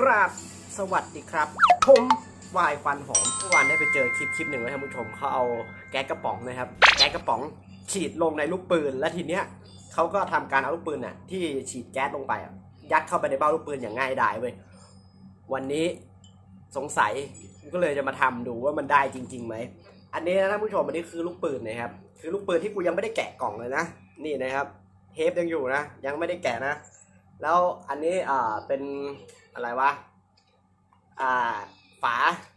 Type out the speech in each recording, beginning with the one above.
กราบสวัสดีครับผมวายฟันหอมเมื่อวานได้ไปเจอคลิปคลิปหนึ่งแล้วท่านผู้ชมเขาเอาแก๊สกระป๋องนะครับ แก๊สกระป๋องฉีดลงในลูกปืน และทีเนี้ยเขาก็ทำการเอาลูกปืนน่ะที่ฉีดแก๊สลงไปอะยัดเข้าไปในเบ้าลูกปืนอย่างง่ายดายเว้ยวันนี้สงสัยก็เลยจะมาทำดูว่ามันได้จริงๆไหมอันนี้นะท่านผู้ชมอันนี้คือลูกปืนนะครับ คือลูกปืนที่กูยังไม่ได้แกะกล่องเลยนะนี่นะครับ เทปยังอยู่นะ ยังไม่ได้แกะนะ แล้วอันนี้อ่าเป็น อะไรวะอ่าฝา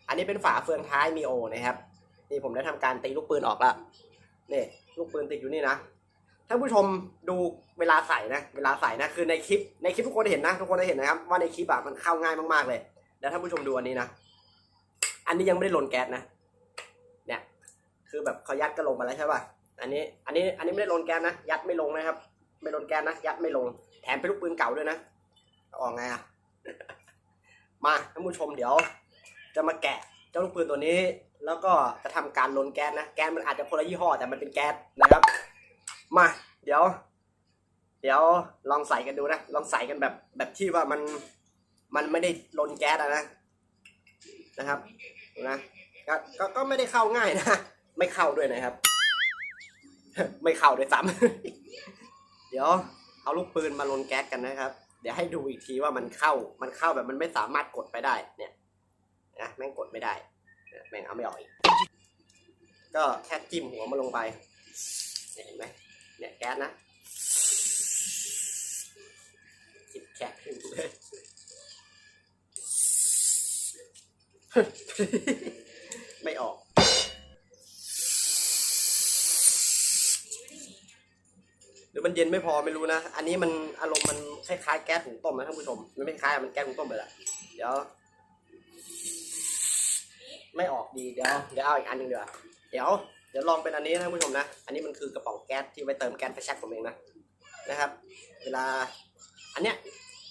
อันนี้เป็นฝาเฟืองท้ายมีโอนะครับนี่ผมได้ทำการตีลูกปืนออกแล้วนี่ลูกปืนติดอยู่นี่นะท่านผู้ชมดูเวลาใส่นะ เวลาใส่นะคือในคลิปในคลิปทุกคนเห็นนะทุกคนได้เห็นนะครับ ว่าในคลิปอะมันเข้าง่ายมากๆเลยแล้วท่านผู้ชมดูอันนี้นะอันนี้ยังไม่ได้ลนแก๊สนะเนี่ยคือแบบเขายัดก็ลงไปแล้วใช่ป่ะอันนี้อันนี้อันนี้ไม่ได้ลนแก๊สนะยัดไม่ลงนะครับ ไม่ลนแก๊สนะยัดไม่ลงแถมเป็นลูกปืนเก่าด้วยนะออกไงอะ มาท่านผู้ชมเดี๋ยว จะมาแกะเจ้าลูกปืนตัวนี้ แล้วก็จะทำการลนแก๊สนะ แก๊สมันอาจจะคนละยี่ห้อแต่มันเป็นแก๊สนะครับ มา เดี๋ยว เดี๋ยวลองใส่กันดูนะ ลองใส่กันแบบแบบที่ว่ามันมันไม่ได้ลนแก๊สนะนะครับนะก็ก็ก็ไม่ได้เข้าง่ายนะไม่เข้าด้วยนะครับ ไม่เข้าด้วยซ้ำเดี๋ยวเอาลูกปืนมาลนแก๊สกันนะครับ เดี๋ยวให้ดูอีกทีว่ามันเข้า มันเข้าแบบมันไม่สามารถกดไปได้ เนี่ยนะแม่งกดไม่ได้ แม่งเอาไม่ออกอีก ก็แค่จิ้มหัวมันลงไปเนี่ยเห็นไหมเนี่ยแก๊สนะจิบแขกขึ้นเลยไม่ออก หรือ มันเย็นไม่พอไม่รู้นะ อันนี้มันอารมณ์มันคล้ายๆแก๊สหุงต้มนะท่านผู้ชม มันไม่คล้ายมันแก๊สหุงต้มไปละเดี๋ยว ไม่ออกดีเดี๋ยวเดี๋ยวเอาอีกอันหนึงเดี๋ยวเดี๋ยวเดี๋ยวลองเป็นอันนี้นะท่านผู้ชมนะ อันนี้มันคือกระป๋องแก๊สที่ไว้เติมแก๊สไฟแช็กผมเองนะนะครับ เวลา อันเนี้ย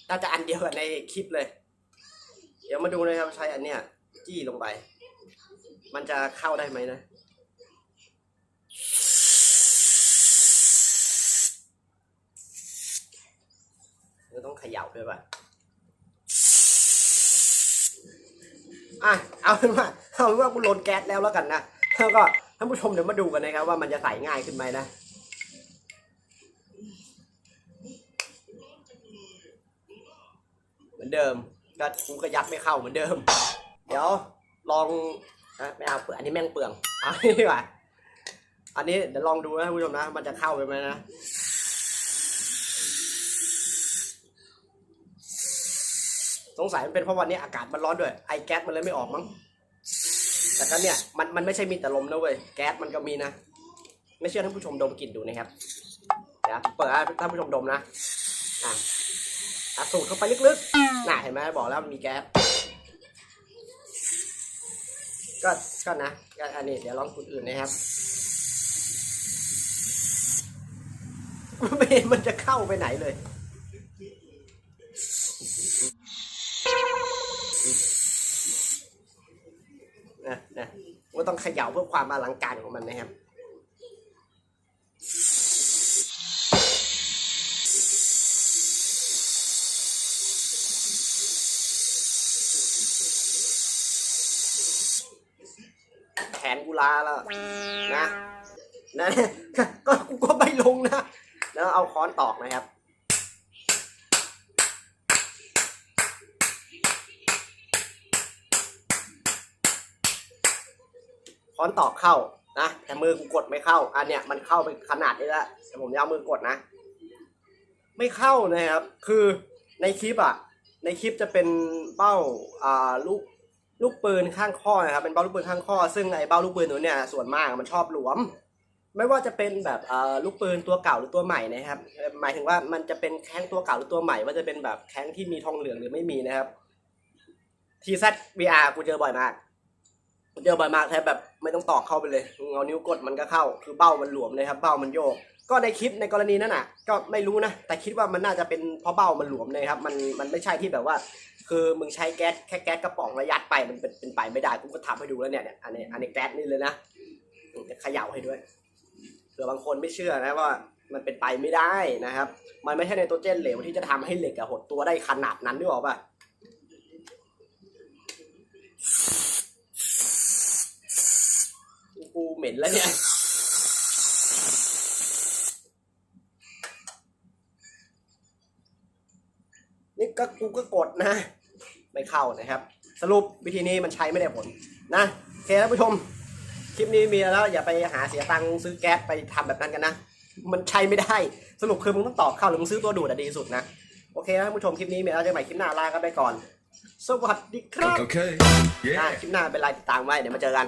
น่าจะอันเดียวกับในคลิปเลย เดี๋ยวมาดูนะครับใช้อันเนี้ยจี้ลงไป มันจะเข้าได้ไหมนะ เขย่าด้วยป่ะอะเอาเป็นว่าเอาเป็นว่ากูลนแก๊สแล้วแล้วกันนะแล้วก็ท่านผู้ชมเดี๋ยวมาดูกันนะครับ ว่ามันจะใส่ง่ายขึ้นไหมนะเหมือนเดิมก็กูก็ยัดไม่เข้าเหมือนเดิม เดี๋ยวลองนะไม่เอาเปลือกอันนี้แม่งเปลืองเอาอันนี้ดีกว่าอันนี้เดี๋ยวลองดูนะท่านผู้ชมนะ มันจะเข้าไปไหมนะ สงสัยมันเป็นเพราะวันนี้อากาศมันร้อนด้วยไอแก๊สมันเลยไม่ออกมั้งแต่ก็เนี่ยมันมันไม่ใช่มีแต่ลมนะเว้ยแก๊สมันก็มีนะ ไม่เชื่อท่านผู้ชมดมกลิ่นดูนะครับเดี๋ยวเปิดให้ท่านผู้ชมดมนะอะอะสูดเข้าไปลึกๆน่ะเห็นไหมบอกแล้วมันมีแก๊สก็ก็นะก็อันนี้เดี๋ยวลองคนอื่นนะครับไม่เห็นมันจะเข้าไปไหนเลย นะนะว่าต้องเขย่าเพื่อความอลังการของมันนะครับแขนกูลาแล้วนะนะก็กูก็ไม่ลงนะ แล้วเอาค้อนตอกนะครับ ค้อนตอกเข้านะแต่มือกูกดไม่เข้า อันเนี้ยมันเข้าไปขนาดนี้แล้วแต่ผมจะเอามือกดนะ ไม่เข้านะครับ คือในคลิปอะ ในคลิปจะเป็นเบ้าอ่าลูกลูกปืนข้างข้อนะครับ เป็นเบ้าลูกปืนข้างข้อ ซึ่งไอ้เบ้าลูกปืนตัวเนี้ยส่วนมากมันชอบหลวม ไม่ว่าจะเป็นแบบอ่าลูกปืนตัวเก่าหรือตัวใหม่นะครับ หมายถึงว่ามันจะเป็นแข้งตัวเก่าหรือตัวใหม่ ว่าจะเป็นแบบแข้งที่มีทองเหลืองหรือไม่มีนะครับทีซ VR กูเจอบ่อยมาก เจอบ่อยมากแทบแบบไม่ต้องตอกเข้าไปเลยมึงเอานิ้วกดมันก็เข้า คือเบ้ามันหลวมเลยครับเบ้ามันโยก ก็ในคลิปในกรณีนั้นน่ะ ก็ไม่รู้นะ แต่คิดว่ามันน่าจะเป็นเพราะเบ้ามันหลวมเลยครับ มันมันไม่ใช่ที่แบบว่า คือมึงใช้แก๊สแค่แก๊สกระป๋องระยัดไปมันเป็นเป็นไปไม่ได้กูก็ทำให้ดูแล้วเนี่ยเนี่ยอันนี้อันนี้แก๊สนี่เลยนะจะเขย่าให้ด้วยเผื่อบางคนไม่เชื่อนะว่ามันเป็นไปไม่ได้นะครับ มันไม่ใช่ไนโตรเจนเหลวที่จะทำให้เหล็กอะหดตัวได้ขนาดนั้นด้วยหรอป่ะ เห ม็นแล้วเนี่ย นี่ก็กูก็กดนะ ไม่เข้านะครับ สรุปวิธีนี้มันใช้ไม่ได้ผลนะโอเคท่านผู้ชม คลิปนี้มีแล้วอย่าไปหาเสียตังค์ซื้อแก๊สไปทำแบบนั้นกันนะ มันใช้ไม่ได้ สรุปคือมึงต้องตอกเข้าหรือมึงซื้อตัวดูดอะดีที่สุดนะ โอเคนะท่านผู้ชมคลิปนี้มีแล้วเจอกันใหม่คลิปหน้าลากันไปก่อน สวัสดีครับ Okay. อ่า Yeah. คลิปหน้าเป็นไรติดตามไว้เดี๋ยวมาเจอกัน